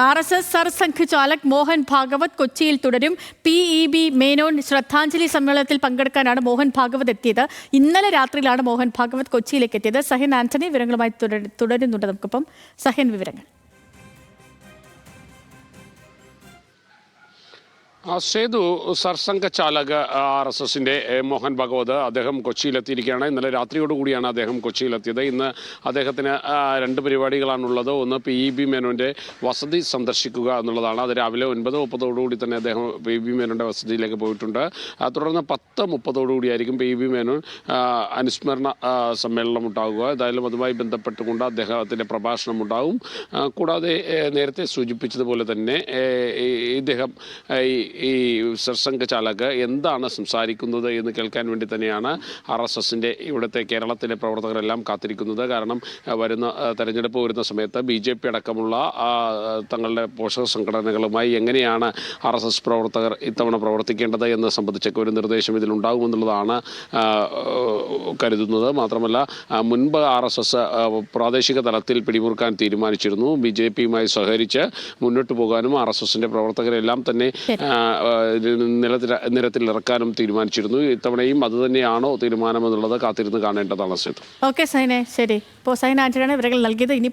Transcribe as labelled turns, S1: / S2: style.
S1: R S S Sarsanghchalak Mohan Bhagwat കൊച്ചിയിൽ തുടരും. P E B Menon ശ്രദ്ധാഞ്ജലി സമ്മേളനത്തിൽ പങ്കെടുക്കാനാണ് മോഹൻ ഭാഗവത് എത്തിയത്. ഇന്നലെ രാത്രിയിലാണ് മോഹൻ ഭാഗവത് കൊച്ചിയിലേക്ക് എത്തിയത്. സഹിൻ ആന്റണി വിവരങ്ങളുമായി തുടരു- തുടരുന്നുണ്ട് നമുക്കിപ്പം. സഹിൻ വിവരങ്ങൾ.
S2: സേതു സർസംഘ ചാലക ആർ എസ് എസിന്റെ മോഹൻ ഭഗവത് അദ്ദേഹം കൊച്ചിയിലെത്തിയിരിക്കുകയാണ്. ഇന്നലെ രാത്രിയോടുകൂടിയാണ് അദ്ദേഹം കൊച്ചിയിലെത്തിയത്. ഇന്ന് അദ്ദേഹത്തിന് രണ്ട് പരിപാടികളാണുള്ളത്. ഒന്ന് പി ഇ ബി മേനോന്റെ വസതി സന്ദർശിക്കുക എന്നുള്ളതാണ്. അത് രാവിലെ ഒൻപത് മുപ്പതോടുകൂടി തന്നെ അദ്ദേഹം പി ഇ ബി മേനോന്റെ വസതിയിലേക്ക് പോയിട്ടുണ്ട്. തുടർന്ന് പത്ത് മുപ്പതോടുകൂടിയായിരിക്കും പി ഇ ബി മേനോൻ അനുസ്മരണ സമ്മേളനം ഉണ്ടാകുക ഏതായാലും അതുമായി ബന്ധപ്പെട്ടുകൊണ്ട് അദ്ദേഹത്തിന്റെ പ്രഭാഷണം ഉണ്ടാകും കൂടാതെ നേരത്തെ സൂചിപ്പിച്ചതുപോലെ തന്നെ ഇദ്ദേഹം ഈ ഈ സർസംഘ ചാലക് എന്താണ് സംസാരിക്കുന്നത് എന്ന് കേൾക്കാൻ വേണ്ടി തന്നെയാണ് ആർ എസ് എസിന്റെ ഇവിടുത്തെ കേരളത്തിലെ പ്രവർത്തകരെല്ലാം കാത്തിരിക്കുന്നത്. കാരണം വരുന്ന തെരഞ്ഞെടുപ്പ് വരുന്ന സമയത്ത് ബി ജെ പി അടക്കമുള്ള തങ്ങളുടെ പോഷക സംഘടനകളുമായി എങ്ങനെയാണ് ആർ എസ് എസ് പ്രവർത്തകർ ഇത്തവണ പ്രവർത്തിക്കേണ്ടത് എന്ന് സംബന്ധിച്ചൊക്കെ ഒരു നിർദ്ദേശം ഇതിലുണ്ടാകുമെന്നുള്ളതാണ് കരുതുന്നത്. മാത്രമല്ല മുൻപ് ആർ എസ് എസ് പ്രാദേശിക തലത്തിൽ പിടിമുറുക്കാൻ തീരുമാനിച്ചിരുന്നു. ബി ജെ പിയുമായി സഹകരിച്ച് മുന്നോട്ട് പോകാനും ആർ എസ് എസിന്റെ പ്രവർത്തകരെല്ലാം തന്നെ നിലത്തിൽ നിരത്തിൽ ഇറക്കാനും തീരുമാനിച്ചിരുന്നു. ഇത്തവണയും അത് അതുതന്നെയാണോ തീരുമാനമെന്നുള്ളത് കാത്തിരുന്ന് കാണേണ്ടതാണ്
S1: സൈനെ. ശരി. സൈൻ ആന്റണിയാണ് വിവരങ്ങൾ നൽകിയത്. ഇനി